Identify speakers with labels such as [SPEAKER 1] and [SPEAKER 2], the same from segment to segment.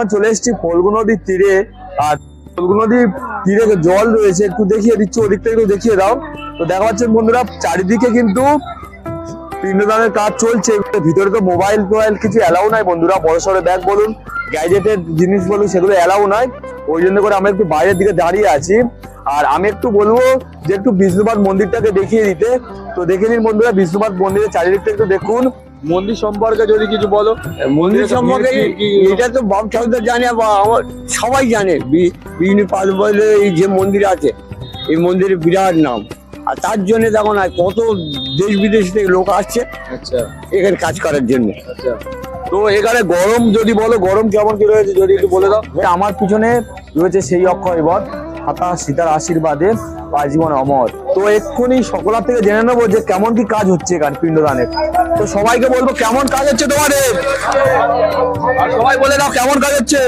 [SPEAKER 1] এখন চলে এসেছি ফলগু নদীর তীরে। আর ফলগু নদীর তীরে জল রয়েছে, একটু দেখিয়ে দিচ্ছি, ওদিকটা একটু দেখিয়ে দাও। তো দেখা পাচ্ছেন বন্ধুরা, চারিদিকে কিন্তু পিণ্ডদানের কাজ চলছে। ভিতরে তো মোবাইল টোবাইল কিছু অ্যালাউ নাই বন্ধুরা, বড় সড়ো ব্যাগ বলুন গ্যাজেটের জিনিস বলুন, সেগুলো অ্যালাউ নয় ওই জন্য করে আমরা একটু বাইরের দিকে দাঁড়িয়ে আছি। আর আমি একটু বলব যে একটু বিষ্ণুপাত মন্দিরটাকে দেখিয়ে দিতে। তো দেখে নিন বন্ধুরা বিষ্ণুপাত মন্দিরের চারিদিকটা একটু দেখুন। মন্দির সম্পর্কে যদি কিছু বলো।
[SPEAKER 2] মন্দির সম্পর্কে এটা তো বাপ ঠাকুরদা জানে বা আমার সবাই জানে। বি- বিষ্ণু পাদ বলে এই যে মন্দির আছে এই মন্দিরের বিরাট নাম। আর তার জন্য দেখো না কত দেশ বিদেশ থেকে লোক আসছে
[SPEAKER 1] আচ্ছা।
[SPEAKER 2] এখানে কাজ করার জন্য।
[SPEAKER 1] আচ্ছা। তো এখানে গরম যদি বলো গরম কেমন কি রয়েছে যদি একটু বলে দাও। আমার পিছনে রয়েছে সেই অক্ষয় বধ হাতা সীতার আশীর্বাদে বা জীবন অমর। তো এক্ষুনি সকলার থেকে জেনে নেব যে কেমন কি কাজ হচ্ছে এখানে পিণ্ডদানের। তো সবাইকে বলব, কেমন কাজ হচ্ছে তোমাদের? সবাই বলে দাও কেমন কাজ হচ্ছে।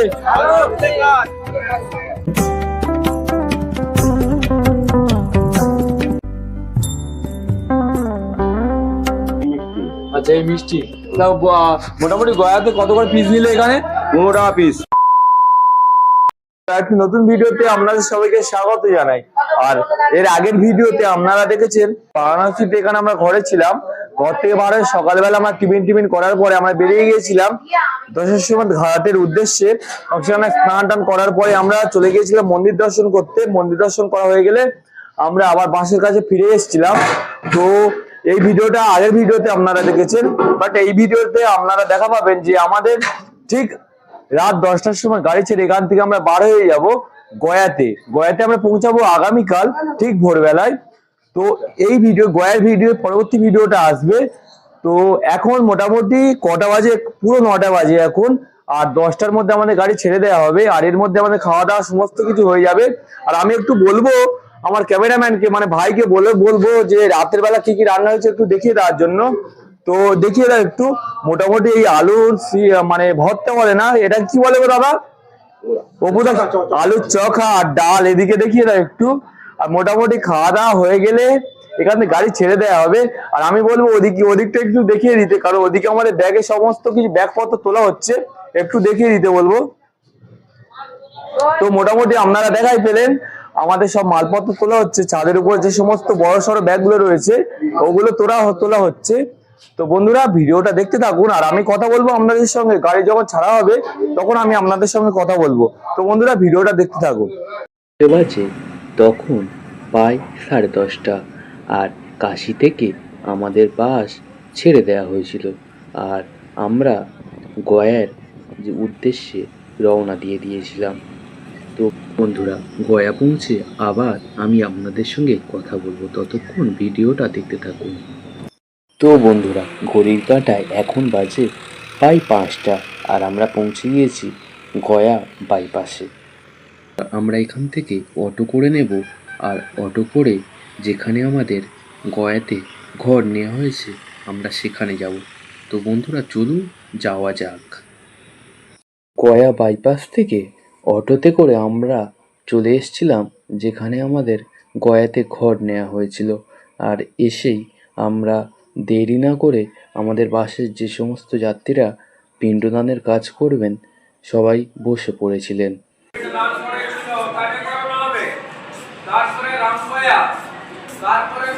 [SPEAKER 1] আচ্ছা মোটামুটি গয়াতে কত করে পিস নিলে এখানে? পনেরো টাকা পিস একটি নতুন ভিডিওতে আপনাদের সবাইকে স্বাগত জানাই। আর এর আগের ভিডিওতে আপনারা দেখেছেন বারাণসীতে এখানে আমরা ঘরে ছিলাম। ঘর থেকে বার সকালবেলা আমরা টিফিন টিফিন করার পরে আমরা বেরিয়ে গিয়েছিলাম। দশের সময় ঘাটের উদ্দেশ্যে সেখানে স্নান টান করার পরে আমরা চলে গিয়েছিলাম মন্দির দর্শন করতে। মন্দির দর্শন করা হয়ে গেলে আমরা আবার বাসের কাছে ফিরে এসেছিলাম। তো এই ভিডিওটা আগের ভিডিওতে আপনারা দেখেছেন বাট এই ভিডিওতে আপনারা দেখা পাবেন যে আমাদের ঠিক রাত দশটার সময় গাড়ি ছেড়ে এখান থেকে আমরা বার হয়ে যাব গয়াতে। গয়াতে আমরা পৌঁছাবো আগামীকাল, ঠিক ভোরবেলায়। তো এই ভিডিও, গয়ার ভিডিও, পরবর্তী ভিডিওটা আসবে। তো এখন মোটামুটি কটা বাজে? পুরো নটা বাজে এখন। আর দশটার মধ্যে আমাদের গাড়ি ছেড়ে দেওয়া হবে। আর এর মধ্যে আমাদের খাওয়া দাওয়া সমস্ত কিছু হয়ে যাবে। আর আমি একটু বলব, আমার ক্যামেরাম্যানকে মানে ভাইকে বলে বলব যে রাতের বেলা কি কি রান্না হয়েছে একটু দেখিয়ে দেওয়ার জন্য। তো দেখিয়ে দাও একটু। মোটামুটি এই আলুর মানে ভর্তা বলে না? এটা কি বলে দাদা? অপুদা আলুর চখা আর ডাল, এদিকে দেখিয়ে দাও একটু। আর মোটামুটি খাওয়া দাওয়া হয়ে গেলে এখান থেকে গাড়ি ছেড়ে দেওয়া হবে। আর আমি বলব ওদিকে, ওদিকটা একটু দেখিয়ে দিতে, কারণ ওদিকে আমাদের ব্যাগে সমস্ত কিছু ব্যাগপত্র তোলা হচ্ছে। একটু দেখিয়ে দিতে বলব। তো মোটামুটি আপনারা দেখাই পেলেন, আমাদের সব মালপত্র তোলা হচ্ছে। ছাদের উপর যে সমস্ত বড় সড়ো ব্যাগগুলো রয়েছে, ওগুলো তোলা তোলা হচ্ছে। তো বন্ধুরা, ভিডিওটা দেখতে থাকুন, আর আমি কথা বলব আপনাদের সঙ্গে। গাড়ি যখন ছাড়া হবে, তখন আমি আপনাদের সঙ্গে কথা বলব। তো বন্ধুরা, ভিডিওটা দেখতে থাকুন।
[SPEAKER 3] বাজে তখন প্রায় সাড়ে দশটা, আর কাশি থেকে আমাদের বাস ছেড়ে দেওয়া হয়েছিল। আর আমরা গয়ার যে উদ্দেশ্যে রওনা দিয়ে দিয়েছিলাম। তো বন্ধুরা, গয়া পৌঁছে আবার আমি আপনাদের সঙ্গে কথা বলব। ততক্ষণ ভিডিওটা দেখতে থাকুন। তো বন্ধুরা, ঘড়ির কাঁটায় এখন বাজে প্রায় পাঁচটা আর আমরা পৌঁছে গিয়েছি গয়া বাইপাসে। আমরা এখান থেকে অটো করে নেব আর অটো করে যেখানে আমাদের গয়াতে ঘর নেওয়া হয়েছে, আমরা সেখানে যাব। তো বন্ধুরা, চলুন যাওয়া যাক। গয়া বাইপাস থেকে অটোতে করে আমরা চলে এসেছিলাম যেখানে আমাদের গয়াতে ঘর নেওয়া হয়েছিল। আর এসেই আমরা দেরি না করে আমাদের বাসের যে সমস্ত যাত্রীরা পিণ্ডদানের কাজ করবেন, সবাই বসে পড়েছিলেন।
[SPEAKER 4] তারপরে। তারপরে তারপরে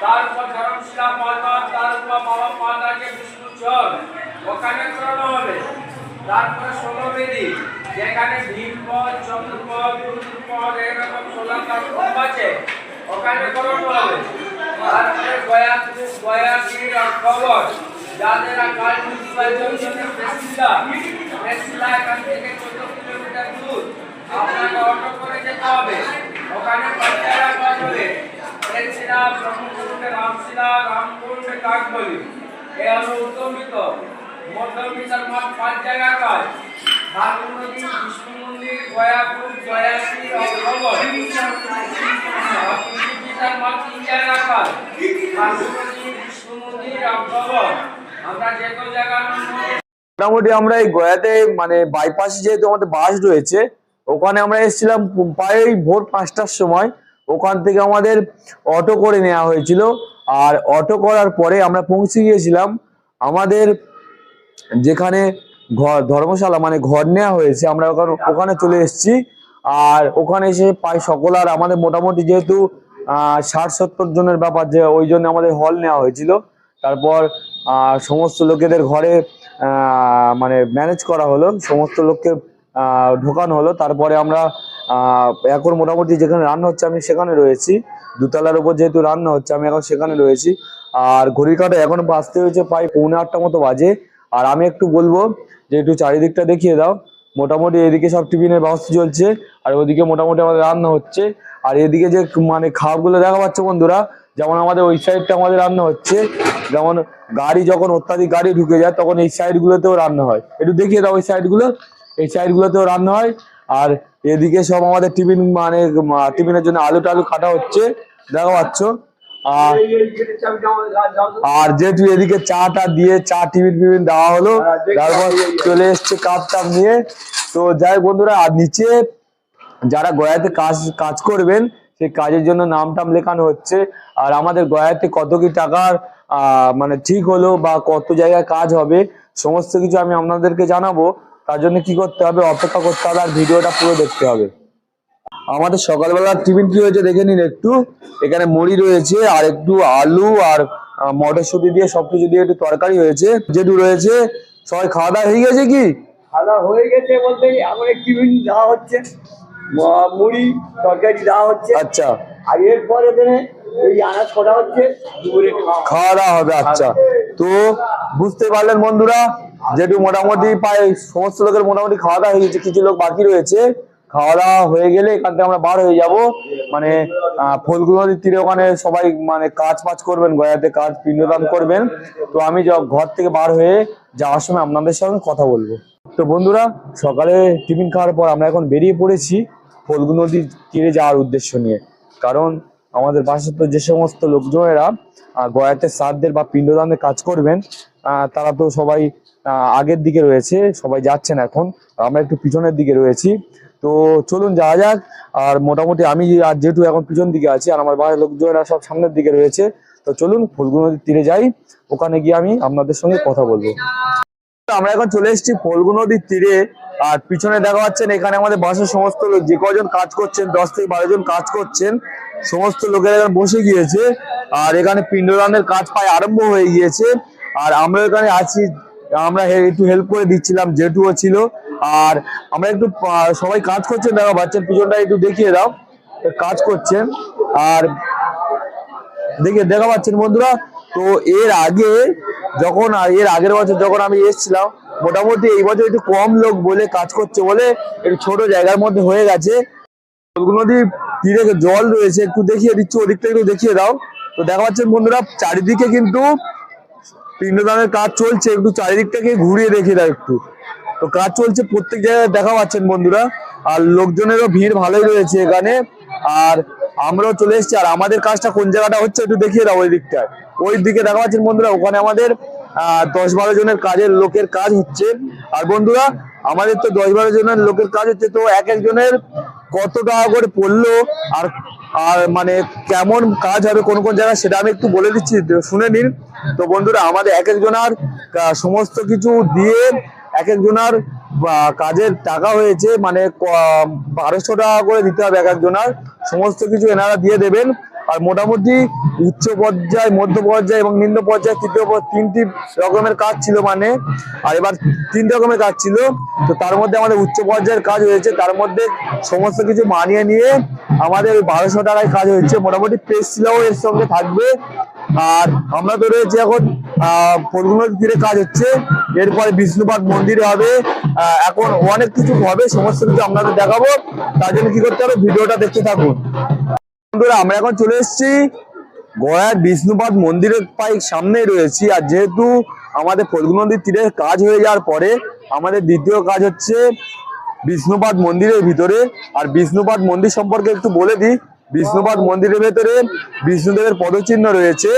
[SPEAKER 4] তারপর ধরমশিলা পর্বত তার বাবা বিষ্ণু চর। ওখানে করানো হবে। তারপরে ষোলবেদী যেখানে ভীমপদ চন্দ্রপদ রুদ্রপদ এরকম ষোলাকার স্তম্ভ আছে, ওখানে করানো হবে তারপরে গয়া গয়া শ্রী খবর, যাদের কাল নির্বাচন জন্য প্রেসিলা প্রেসিলা এখান থেকে চোদ্দ কিলোমিটার দূর, আপনাকে অটো করে যেতে হবে। ওখানে পঞ্চায়েত কাজ হবে প্রেসিলা ব্রহ্মকুণ্ড রামশিলা রামকুণ্ড কাকবলি। এ হলো উত্তমিত মধ্যমিতার মাঠ পাঁচ জায়গার কাজ।
[SPEAKER 1] মোটামুটি আমরা এই গয়াতে মানে বাইপাসে যেহেতু আমাদের বাস রয়েছে, ওখানে আমরা এসেছিলাম প্রায় ভোর পাঁচটার সময়। ওখান থেকে আমাদের অটো করে নেওয়া হয়েছিল। আর অটো করার পরে আমরা পৌঁছে গিয়েছিলাম। আমাদের যেখানে ঘর, ধর্মশালা মানে ঘর নেওয়া হয়েছে। আমরা ওখানে ওখানে চলে এসেছি। আর ওখানে এসে প্রায় সকল আর আমাদের মোটামুটি যেহেতু ষাট, সত্তর জনের ব্যাপার যে ওই জন্য আমাদের হল নেওয়া হয়েছিল। তারপর সমস্ত লোকেদের ঘরে মানে ম্যানেজ করা হলো। সমস্ত লোককে ঢোকানো হলো। তারপরে আমরা এখন মোটামুটি যেখানে রান্না হচ্ছে আমি সেখানে রয়েছি। দুতলার উপর যেহেতু রান্না হচ্ছে, আমি এখন সেখানে রয়েছি। আর ঘড়ির কাটা এখন বাজতে হয়েছে প্রায় পৌনে আটটা মতো বাজে। আর আমি একটু বলব যে একটু চারিদিকটা দেখিয়ে দাও। মোটামুটি এদিকে সব টিফিনের ব্যবস্থা চলছে, আর ওদিকে মোটামুটি আমাদের রান্না হচ্ছে। আর এদিকে যে মানে খাবারগুলো দেখা পাচ্ছে বন্ধুরা, যেমন আমাদের ওই সাইডটা আমাদের রান্না হচ্ছে। যেমন গাড়ি যখন অত্যাধিক গাড়ি ঢুকে যায়, তখন এই সাইডগুলোতেও রান্না হয়। একটু দেখিয়ে দাও ওই সাইডগুলো এই সাইডগুলোতেও রান্না হয়। আর এদিকে সব আমাদের টিফিন মানে টিফিনের জন্য আলু টালু কাটা হচ্ছে। দেখা পাচ্ছ? আর যেহেতু এদিকে চা টা দিয়ে চা টিফিন ফিফিন দেওয়া হলো তারপর চলে এসছে কাপ টাপ নিয়ে। তো যাই বন্ধুরা আর নিচে যারা গয়াতে কাজ কাজ করবেন সেই কাজের জন্য নাম টাম লেখানো হচ্ছে। আর আমাদের গয়াতে কত কি টাকার মানে ঠিক হলো বা কত জায়গায় কাজ হবে সমস্ত কিছু আমি আপনাদেরকে জানাব। তার জন্য কি করতে হবে অপেক্ষা করতে হবে আর ভিডিওটা পুরো দেখতে হবে। আমাদের সকালবেলার টিফিন কি হয়েছে দেখে নিন একটু। এখানে মুড়ি রয়েছে আর একটু আলু আর মটরশুঁটি দিয়ে সবকিছু দিয়ে একটু তরকারি হয়েছে। যেটু রয়েছে সবাই খাওয়া দাওয়া হয়ে গেছে কি?
[SPEAKER 2] খাওয়া হয়ে গেছে বলতে এখন টিফিন দেওয়া হচ্ছে। মুড়ি তরকারি দেওয়া হচ্ছে।
[SPEAKER 1] আচ্ছা।
[SPEAKER 2] আর এরপরে ওই আনাজ হচ্ছে দুপুরে খাওয়া
[SPEAKER 1] খাওয়া দাওয়া হবে আচ্ছা। তো বুঝতে পারলেন বন্ধুরা যেটু মোটামুটি প্রায় সমস্ত লোকের মোটামুটি খাওয়া দাওয়া হয়ে গেছে কিছু লোক বাকি রয়েছে। খাওয়া দাওয়া হয়ে গেলে এখান থেকে আমরা বার হয়ে যাব। মানে আহ, নদীর তীরে ওখানে সবাই মানে কাজ ফাজ করবেন গয়াতে কাজ পিণ্ডদান করবেন তো আমি ঘর থেকে বার হয়ে যাওয়ার সময় আপনাদের সঙ্গে কথা বলব। তো বন্ধুরা সকালে টিফিন খাওয়ার পর আমরা এখন বেরিয়ে পড়েছি ফলগু নদীর তীরে যাওয়ার উদ্দেশ্য নিয়ে। কারণ আমাদের পাশে তো যে সমস্ত লোকজনেরা গয়াতে শ্রাদ্ধের বা পিণ্ডদানের কাজ করবেন তারা তো সবাই আগের দিকে রয়েছে সবাই যাচ্ছেন এখন আমরা একটু পিছনের দিকে রয়েছি। তো চলুন যাওয়া যাক। আর মোটামুটি আমি আর যেহেতু এখন পিছন দিকে আছি, আর আমার বাড়ির লোকজনেরা সব সামনের দিকে রয়েছে, তো চলুন ফুলগু নদীর তীরে যাই। ওখানে গিয়ে আমি আপনাদের সঙ্গে কথা বলব। আমরা এখন চলে এসেছি ফলগু নদীর তীরে। আর পিছনে দেখা পাচ্ছেন এখানে আমাদের বাসের সমস্ত লোক যে কজন কাজ করছেন, দশ থেকে বারো জন কাজ করছেন, সমস্ত লোকেরা এখানে বসে গিয়েছে। আর এখানে পিণ্ডদানের কাজ প্রায় আরম্ভ হয়ে গিয়েছে। আর আমরা এখানে আছি, আমরা একটু হেল্প করে দিচ্ছিলাম, জেঠুও ছিল। আর আমরা একটু সবাই কাজ করছেন দেখা পাচ্ছেন পিছনটা একটু দেখিয়ে দাও কাজ করছেন। আর দেখে দেখা পাচ্ছেন বন্ধুরা, তো এর আগে যখন এর আগের বছর যখন আমি এসেছিলাম, মোটামুটি এই বছর একটু কম লোক বলে কাজ করছে বলে একটু ছোট জায়গার মধ্যে হয়ে গেছে। নদীর তীরে জল রয়েছে, একটু দেখিয়ে দিচ্ছি, ওদিকটা একটু দেখিয়ে দাও। তো দেখা পাচ্ছেন বন্ধুরা, চারিদিকে কিন্তু পিণ্ডদানের কাজ চলছে, একটু চারিদিকটাকে ঘুরিয়ে দেখিয়ে দাও একটু। তো কাজ চলছে প্রত্যেক জায়গায় দেখা পাচ্ছেন বন্ধুরা। আর লোকজনেরও ভিড় ভালোই রয়েছে এখানে। আর আমরাও চলে এসেছি। আর আমাদের কাজটা কোন জায়গাটা হচ্ছে একটু দেখিয়ে দাও ওই দিকটায়। ওই দিকে দেখা পাচ্ছেন বন্ধুরা, ওখানে আমাদের দশ বারো জনের কাজের লোকের কাজ হচ্ছে। আর বন্ধুরা, আমাদের তো দশ বারো জনের লোকের কাজ হচ্ছে, তো এক একজনের কত টাকা করে পড়ল, আর আর মানে কেমন কাজ হবে কোন কোন জায়গায় সেটা আমি একটু বলে দিচ্ছি, শুনে নিন। তো বন্ধুরা, আমাদের এক একজনার সমস্ত কিছু দিয়ে এক একজনার কাজের টাকা হয়েছে মানে বারোশো টাকা করে দিতে হবে এক একজনার সমস্ত কিছু এনারা দিয়ে দেবেন। আর মোটামুটি উচ্চ পর্যায়, মধ্য পর্যায় এবং নিম্ন পর্যায়ে তৃতীয় তিনটি রকমের কাজ ছিল মানে আর এবার তিন রকমের কাজ ছিল। তো তার মধ্যে আমাদের উচ্চ পর্যায়ের কাজ হয়েছে। তার মধ্যে সমস্ত কিছু মানিয়ে নিয়ে আমাদের ওই বারোশো টাকায় কাজ হয়েছে। মোটামুটি প্রেস শিলাও এর সঙ্গে থাকবে। আর আমরা তো রয়েছে এখন ফলগুলোর তীরে কাজ হচ্ছে। এরপরে বিষ্ণুপাদ মন্দিরে হবে। এখন অনেক কিছু হবে, সমস্ত কিছু আপনাদের দেখাবো। তার জন্য কি করতে হবে? ভিডিওটা দেখতে থাকুন। বন্ধুরা, আমরা এখন চলে এসেছি গয়ার বিষ্ণুপাদ মন্দিরের প্রায় সামনেই রয়েছি। আর যেহেতু আমাদের ফল্গু নদীর তীরে কাজ হয়ে যাওয়ার পরে, আমাদের দ্বিতীয় কাজ হচ্ছে বিষ্ণুপাদ মন্দিরের ভিতরে। আর বিষ্ণুপাদ মন্দির সম্পর্কে একটু বলে দিই। বিষ্ণুপাদ মন্দিরের ভেতরে বিষ্ণুদেবের পদচিহ্ন রয়েছে।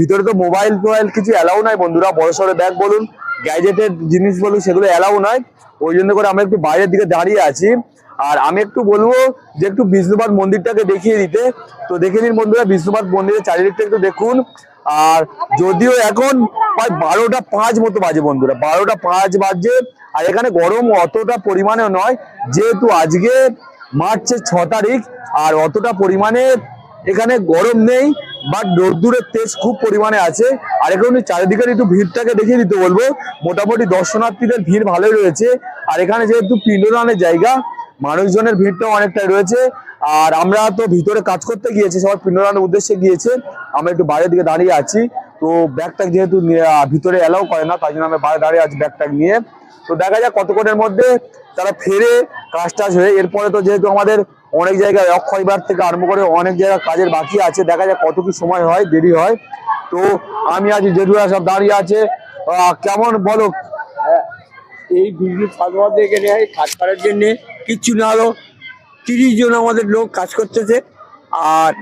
[SPEAKER 1] ভিতরে তো মোবাইল টোবাইল কিছু অ্যালাউ নাই বন্ধুরা, বড় সড়ো ব্যাগ বলুন গ্যাজেটের জিনিস বলুন, সেগুলো অ্যালাউ নয়। ওই জন্য করে আমরা একটু বাইরের দিকে দাঁড়িয়ে আছি। আর আমি একটু বলব যে একটু বিষ্ণুপাত মন্দিরটাকে দেখিয়ে দিতে। তো দেখে নিন বন্ধুরা, বিষ্ণুপাদ মন্দিরের চারিদিকটা একটু দেখুন। আর যদিও এখন প্রায় বারোটা পাঁচ মতো বাজে বন্ধুরা, বারোটা পাঁচ বাজে। আর এখানে গরম অতটা পরিমাণে নয়, যেহেতু আজকে মার্চের ছ তারিখ, আর অতটা পরিমাণে এখানে গরম নেই বাট রোদ্দুরের তেজ খুব পরিমাণে আছে। আর এখানে চারিদিকের একটু ভিড়টাকে দেখিয়ে দিতে বলব। মোটামুটি দর্শনার্থীদের ভিড় ভালোই রয়েছে। আর এখানে যেহেতু পিণ্ডদানের জায়গা মানুষজনের ভিড়টাও অনেকটাই রয়েছে। আর আমরা তো ভিতরে কাজ করতে গিয়েছি সবাই পিণ্ডদানের উদ্দেশ্যে গিয়েছে। আমরা একটু বাইরের দিকে দাঁড়িয়ে আছি। তো ব্যাগটা যেহেতু ভিতরে এলাও করে না, তাই জন্য আমরা বাইরে দাঁড়িয়ে আছি ব্যাগটা নিয়ে। তো দেখা যাক কতক্ষণের মধ্যে তারা ফেরে কাজ টাজ হয়ে, এরপরে তো যেহেতু আমাদের অনেক জায়গায় অক্ষয়বার থেকে আরম্ভ করে অনেক জায়গায় কাজের বাকি আছে, দেখা যাক কত কি সময় হয়, দেরি হয়। তো আমি আজ জেঠুরা সব দাঁড়িয়ে আছে। কেমন বলো?
[SPEAKER 2] এই বিজনেস ফাঁদবাদে এখানে কাজ করার জন্য। কিচ্ছু না হলো তিরিশ জন আমাদের লোক কাজ করতেছে। আর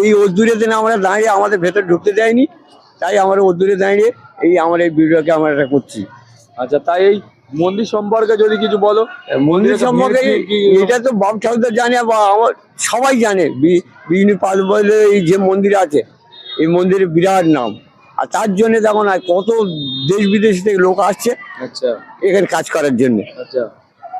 [SPEAKER 2] এই অদ্দূরেতে না আমরা দাঁড়িয়ে আমাদের ভেতর ঢুকতে দেয়নি তাই আমরা অদ্দূরে দাঁড়িয়ে এই আমার এই ভিডিওকে আমরা এটা করছি।
[SPEAKER 1] আচ্ছা তাই এই মন্দির সম্পর্কে যদি কিছু বলো।
[SPEAKER 2] মন্দির সম্পর্কে এটা তো বাপ ঠাকুরদা জানে বা আমার সবাই জানে বি- বিষ্ণু পাল বলে এই যে মন্দির আছে এই মন্দিরের বিরাট নাম। আর তার জন্য দেখো না কত দেশ বিদেশ থেকে লোক আসছে
[SPEAKER 1] আচ্ছা।
[SPEAKER 2] এখানে কাজ করার জন্য।
[SPEAKER 1] আচ্ছা।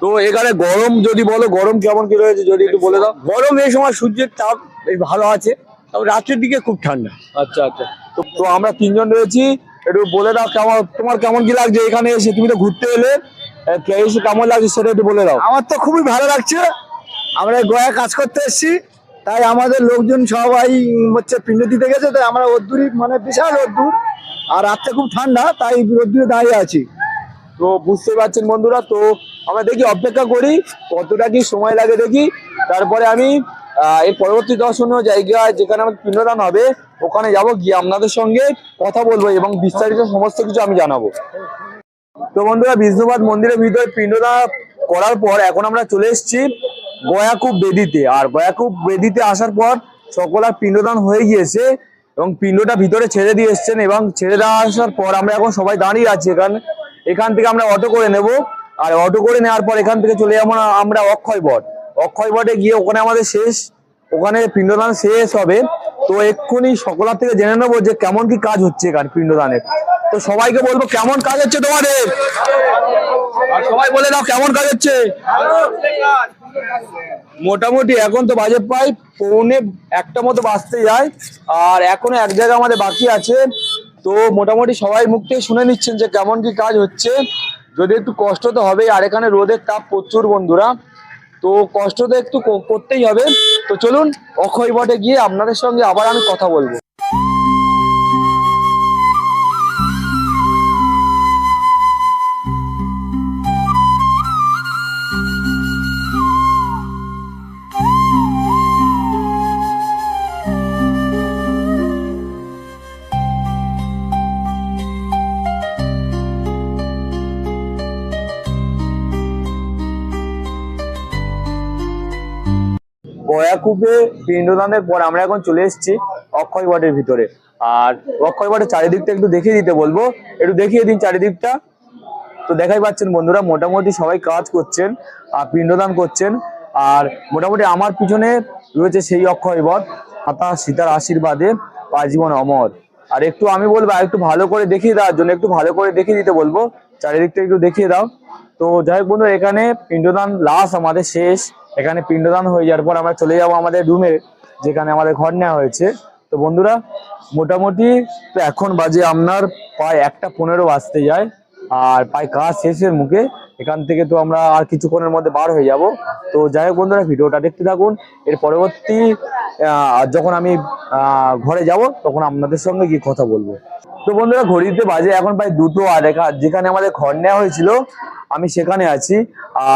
[SPEAKER 1] তো এখানে গরম যদি বলো গরম কেমন কি রয়েছে যদি একটু বলে দাও।
[SPEAKER 2] গরম এই সময় সূর্যের তাপ বেশ ভালো আছে তবে রাত্রের দিকে খুব ঠান্ডা।
[SPEAKER 1] আচ্ছা আচ্ছা। তো তো আমরা তিনজন রয়েছি একটু বলে দাও কেমন তোমার কেমন কি লাগছে? এখানে এসে তুমি তো ঘুরতে এলে কে- এসে কেমন লাগছে সেটা একটু বলে দাও।
[SPEAKER 5] আমার তো খুবই ভালো লাগছে। আমরা গয়া কাজ করতে এসেছি তাই আমাদের লোকজন সবাই হচ্ছে পিণ্ড দিতে গেছে তাই আমরা রোদ্দুরি মানে বিশাল রোদ্দুর। আর রাত্রে খুব ঠান্ডা তাই রোদ্দুরে দাঁড়িয়ে আছি।
[SPEAKER 1] তো বুঝতে পারছেন বন্ধুরা, তো আমরা দেখি, অপেক্ষা করি কতটা কি সময় লাগে দেখি। তারপরে আমি এর পরবর্তী দর্শনীয় জায়গায় যেখানে আমার পিণ্ডদান হবে, ওখানে যাব, গিয়ে আপনাদের সঙ্গে কথা বলব এবং বিস্তারিত সমস্ত কিছু আমি জানাব। তো বন্ধুরা, বিষ্ণুপাদ মন্দিরের ভিতরে পিণ্ডদান করার পর এখন আমরা চলে এসেছি গয়াকুব বেদিতে। আর গয়াকুব বেদিতে আসার পর সকলার পিণ্ডদান হয়ে গিয়েছে এবং পিণ্ডটা ভিতরে ছেড়ে দিয়ে এসছেন এবং ছেড়ে দেওয়া আসার পর আমরা এখন সবাই দাঁড়িয়ে আছি এখানে। এখান থেকে আমরা অটো করে নেব। আর অটো করে নেওয়ার পর এখান থেকে চলে যাব আমরা অক্ষয় বট। অক্ষয় বটে গিয়ে ওখানে আমাদের শেষ, ওখানে পিণ্ডদান শেষ হবে। তো এক্ষুনি সকলার থেকে জেনে নেব যে কেমন কি কাজ হচ্ছে এখানে পিণ্ডদানের। তো সবাইকে বলব, কেমন কাজ হচ্ছে তোমাদের? আর সবাই বলে দাও, কেমন কাজ হচ্ছে? মোটামুটি এখন তো বাজে প্রায় পৌনে একটা মতো বাঁচতে যায়। আর এখনও এক জায়গা আমাদের বাকি আছে। তো মোটামুটি সবাই মুখ থেকে শুনে নিচ্ছেন যে কেমন কি কাজ হচ্ছে। যদি একটু কষ্ট তো হবেই, আর এখানে রোদের তাপ প্রচুর বন্ধুরা। তো কষ্ট তো একটু করতেই হবে। তো চলুন, অক্ষয় বটে গিয়ে আপনাদের সঙ্গে আবার আমি কথা বলব। গয়াকুবে পিণ্ডদানের পর আমরা এখন চলে এসেছি অক্ষয় বটের ভিতরে। আর অক্ষয় বটের চারিদিকটা একটু দেখিয়ে দিতে বলব। একটু দেখিয়ে দিন চারিদিকটা। তো দেখাই পাচ্ছেন বন্ধুরা, মোটামুটি সবাই কাজ করছেন, আর পিণ্ডদান করছেন। আর মোটামুটি আমার পিছনে রয়েছে সেই অক্ষয় বট, মাতা সীতার আশীর্বাদে আজীবন অমর। আর একটু আমি বলব একটু ভালো করে দেখিয়ে দেওয়ার জন্য একটু ভালো করে দেখিয়ে দিতে বলব। চারিদিকটা একটু দেখিয়ে দাও। তো যাই হোক বন্ধু এখানে পিণ্ডদান লাস্ট আমাদের শেষ। এখানে পিণ্ডদান হয়ে যাওয়ার পর আমরা চলে যাব আমাদের রুমে যেখানে আমাদের ঘর নেওয়া হয়েছে। তো বন্ধুরা, মোটামুটি তো এখন বাজে আপনার প্রায় একটা পনেরো বাজতে যায়, আর প্রায় কাজ শেষের মুখে এখান থেকে তো আমরা আর কিছুক্ষণের মধ্যে বার হয়ে যাব। তো যাই হোক বন্ধুরা, ভিডিওটা দেখতে থাকুন। এর পরবর্তী যখন আমি ঘরে যাব, তখন আপনাদের সঙ্গে গিয়ে কথা বলব। তো বন্ধুরা ঘড়িতে বাজে এখন প্রায় দুটো আর যেখানে আমাদের ঘর নেওয়া হয়েছিল আমি সেখানে আছি।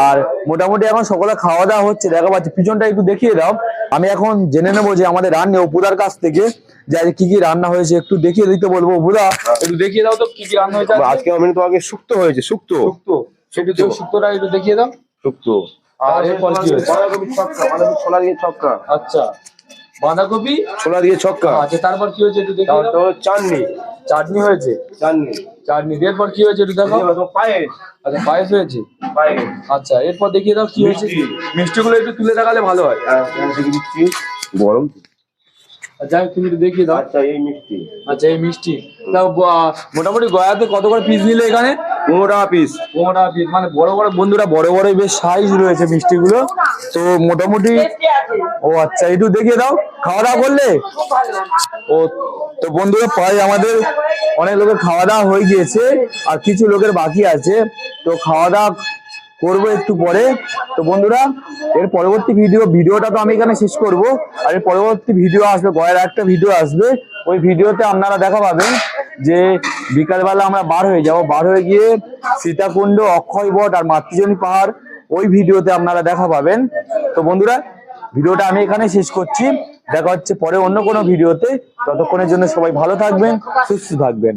[SPEAKER 1] আর মোটামুটি এখন সকালে খাওয়া দাওয়া হচ্ছে দেখা পাচ্ছি। পিছনটা একটু দেখিয়ে দাও। আমি এখন জেনে নেব যে আমাদের রান্না অপুদার কাছ থেকে যে কি কি রান্না হয়েছে একটু দেখিয়ে দিতে বলব। অপুদা একটু দেখিয়ে দাও তো কি কি রান্না হয়েছে আজকে?
[SPEAKER 6] আমি তোমাকে শুক্তো হয়েছে শুক্তো।
[SPEAKER 1] শুক্তো। সেটা তো একটু দেখিয়ে দাও।
[SPEAKER 6] শুক্ত।
[SPEAKER 1] আর এরপর কি হয়েছে?
[SPEAKER 6] বাঁধাকপি ছক্কা বাঁধাকপি ছোলা দিয়ে ছক্কা।
[SPEAKER 1] আচ্ছা। বাঁধাকপি?
[SPEAKER 6] ছোলা দিয়ে ছক্কা।
[SPEAKER 1] আচ্ছা তারপর কি হয়েছে একটু দেখিয়ে দাও।
[SPEAKER 6] চাটনি।
[SPEAKER 1] চাটনি হয়েছে?
[SPEAKER 6] চাটনি।
[SPEAKER 1] চাটনি। এরপর কি হয়েছে একটু দেখো।
[SPEAKER 6] পায়েস।
[SPEAKER 1] আচ্ছা পায়েস হয়েছে?
[SPEAKER 6] পায়েস।
[SPEAKER 1] আচ্ছা এরপর দেখিয়ে দাও কি হয়েছে?
[SPEAKER 6] মিষ্টি।
[SPEAKER 1] মিষ্টিগুলো একটু তুলে দেখালে ভালো হয়।
[SPEAKER 6] দিচ্ছি গরম
[SPEAKER 1] যাই হোক, তুমি দেখিয়ে দাও।
[SPEAKER 6] আচ্ছা এই মিষ্টি।
[SPEAKER 1] আচ্ছা এই মিষ্টি। তা মোটামুটি গয়াতে কত করে পিস নিলে এখানে?
[SPEAKER 6] পনেরো টাকা পিস
[SPEAKER 1] পনেরো টাকা পিস মানে বড় বড় বন্ধুরা বড় বড় বেশ সাইজ রয়েছে মিষ্টিগুলো। তো মোটামুটি ও আচ্ছা একটু দেখিয়ে দাও। খাওয়া দাওয়া করলে? ও তো বন্ধুরা প্রায় আমাদের অনেক লোকের খাওয়া দাওয়া হয়ে গিয়েছে আর কিছু লোকের বাকি আছে। তো খাওয়া দাওয়া করব একটু পরে। তো বন্ধুরা, এর পরবর্তী ভিডিও ভিডিওটা তো আমি এখানে শেষ করব। আর এর পরবর্তী ভিডিও আসবে, গয়ের একটা ভিডিও আসবে। ওই ভিডিওতে আপনারা দেখা পাবেন যে বিকালবেলা আমরা বার হয়ে যাব। বার হয়ে গিয়ে সীতাকুণ্ড, অক্ষয় বট আর মাতৃজনী পাহাড়, ওই ভিডিওতে আপনারা দেখা পাবেন। তো বন্ধুরা, ভিডিওটা আমি এখানে শেষ করছি। দেখা হচ্ছে পরে অন্য কোনো ভিডিওতে ততক্ষণের জন্য সবাই ভালো থাকবেন, সুস্থ থাকবেন।